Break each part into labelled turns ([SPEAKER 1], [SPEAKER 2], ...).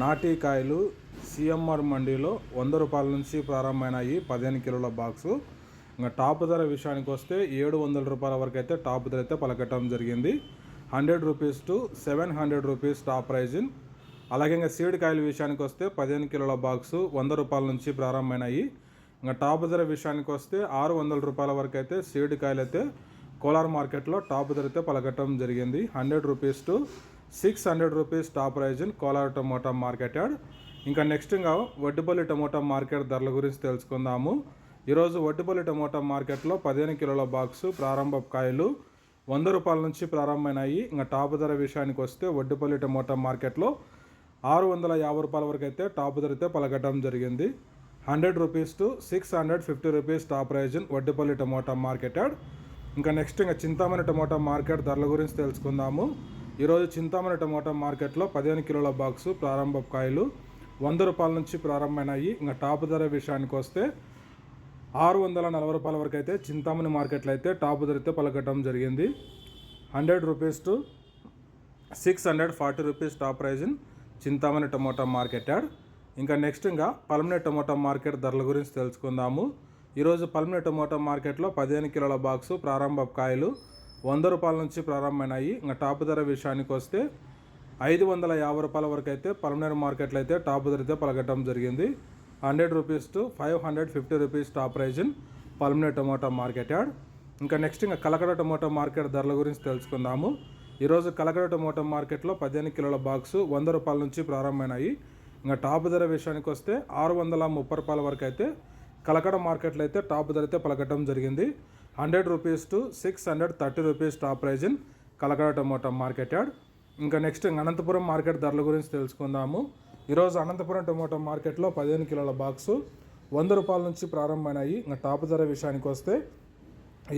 [SPEAKER 1] నాటి కాయలు సిఎంఆర్ మండీలో వంద రూపాయల నుంచి ప్రారంభమైనాయి. పదిహేను కిలోల బాక్సు. ఇంకా టాప్ ధర విషయానికి వస్తే ఏడు వందల రూపాయల వరకు అయితే టాప్ ధర అయితే పలకటం జరిగింది. Hundred rupees to seven hundred rupees top pricing అలాగే ఇంకా సీడ్ కాయల విషయానికి వస్తే పదిహేను కిలోల బాక్సు వంద రూపాయల నుంచి ప్రారంభమైనాయి. ఇంకా టాప్ ధర విషయానికి వస్తే ఆరు వందల రూపాయల వరకు అయితే సీడ్ కాయలు అయితే కోలార్ మార్కెట్లో టాప్ ధర అయితే పలకటం జరిగింది. Hundred rupees to six hundred rupees top prize in Kolar tomato market yard ఇంకా నెక్స్ట్ ఇంకా వడ్డుపల్లి టమోటా మార్కెట్ ధరల గురించి తెలుసుకుందాము. ఈరోజు వడ్డుపల్లి టమోటా మార్కెట్లో పదిహేను కిలోల బాక్సు ప్రారంభ కాయలు వంద రూపాయల నుంచి ప్రారంభమైనాయి. ఇంకా టాప్ ధర విషయానికి వస్తే వడ్డుపల్లి టమోటా మార్కెట్లో ఆరు వందల యాభై రూపాయల వరకు అయితే టాప్ ధర అయితే పలకటం జరిగింది. Hundred rupees to six hundred fifty rupees top prize in Vaddipalli tomato market yard ఇంకా నెక్స్ట్ ఇంకా చింతామణి టమోటా మార్కెట్ ధరల గురించి తెలుసుకుందాము. ఈరోజు చింతామణి టమాటా మార్కెట్లో పదిహేను కిలోల బాక్సు ప్రారంభ కాయలు వంద రూపాయల నుంచి ప్రారంభమైనాయి. ఇంకా టాప్ ధర విషయానికి వస్తే ఆరు వందల నలభై రూపాయల వరకు అయితే చింతామణి మార్కెట్లో అయితే టాప్ ధరతో పలకటం జరిగింది. Hundred rupees to six hundred forty rupees top prize in Chintamani tomato market yard. ఇంకా నెక్స్ట్ ఇంకా పల్మనే టమోటా మార్కెట్ ధరల గురించి తెలుసుకుందాము. ఈరోజు పల్మనే టమోటా మార్కెట్లో పదిహేను కిలోల బాక్సు ప్రారంభ కాయలు వంద రూపాయల నుంచి ప్రారంభమైనాయి. ఇంకా టాప్ ధర విషయానికి వస్తే ఐదు వందల యాభై రూపాయల వరకు అయితే పల్మనేరు మార్కెట్లో అయితే టాప్ ధర అయితే పలకటం జరిగింది. Hundred rupees to five hundred fifty rupees top prize in Palamaner tomato market yard. ఇంకా నెక్స్ట్ ఇంకా కలకడ టమోటా మార్కెట్ ధరల గురించి తెలుసుకుందాము. ఈరోజు కలకడ టమోటా మార్కెట్లో పదిహేను కిలోల బాక్సు వంద రూపాయల నుంచి ప్రారంభమైనాయి. ఇంకా టాప్ ధర విషయానికి వస్తే ఆరు వందల ముప్పై రూపాయల వరకు అయితే కలకడ మార్కెట్లో అయితే టాప్ ధర అయితే పలకటం జరిగింది. Hundred rupees to six hundred thirty rupees top prize in Kalakada tomato market yard ఇంకా నెక్స్ట్ అనంతపురం మార్కెట్ ధరల గురించి తెలుసుకుందాము. ఈరోజు అనంతపురం టమోటా మార్కెట్లో పదిహేను కిలోల బాక్సు వంద రూపాయల నుంచి ప్రారంభమైనాయి. ఇంకా టాప్ ధర విషయానికి వస్తే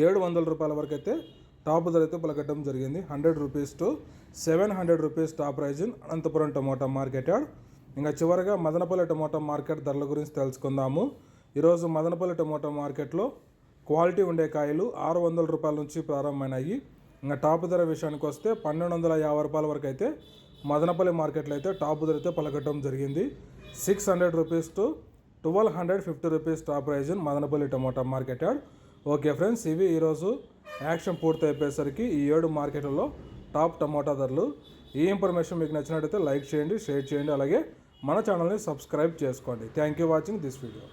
[SPEAKER 1] ఏడు వందల రూపాయల వరకు అయితే టాప్ ధర అయితే పలకటం జరిగింది. Hundred rupees to seven hundred rupees top prize in Anantapuram tomato market yard ఇంకా చివరిగా మదనపల్లి టమోటా మార్కెట్ ధరల గురించి తెలుసుకుందాము. ఈరోజు మదనపల్లి టమోటా మార్కెట్లో క్వాలిటీ ఉండే కాయలు ఆరు వందల రూపాయల నుంచి ప్రారంభమైనాయి. ఇంకా టాప్ ధర విషయానికి వస్తే పన్నెండు వందల యాభై రూపాయల వరకు అయితే మదనపల్లి మార్కెట్లో అయితే టాప్ ధర అయితే పలకటం జరిగింది. Six hundred rupees to twelve hundred fifty rupees top prize Madanapalle tomato market yard okay friends ఇవి ఈరోజు యాక్షన్ పూర్తి అయిపోయేసరికి ఈ ఏడు మార్కెట్లలో టాప్ టమోటా ధరలు. ఈ ఇన్ఫర్మేషన్ మీకు నచ్చినట్టయితే లైక్ చేయండి షేర్ చేయండి అలాగే మన ఛానల్ని సబ్స్క్రైబ్ చేసుకోండి. Thank you watching this video.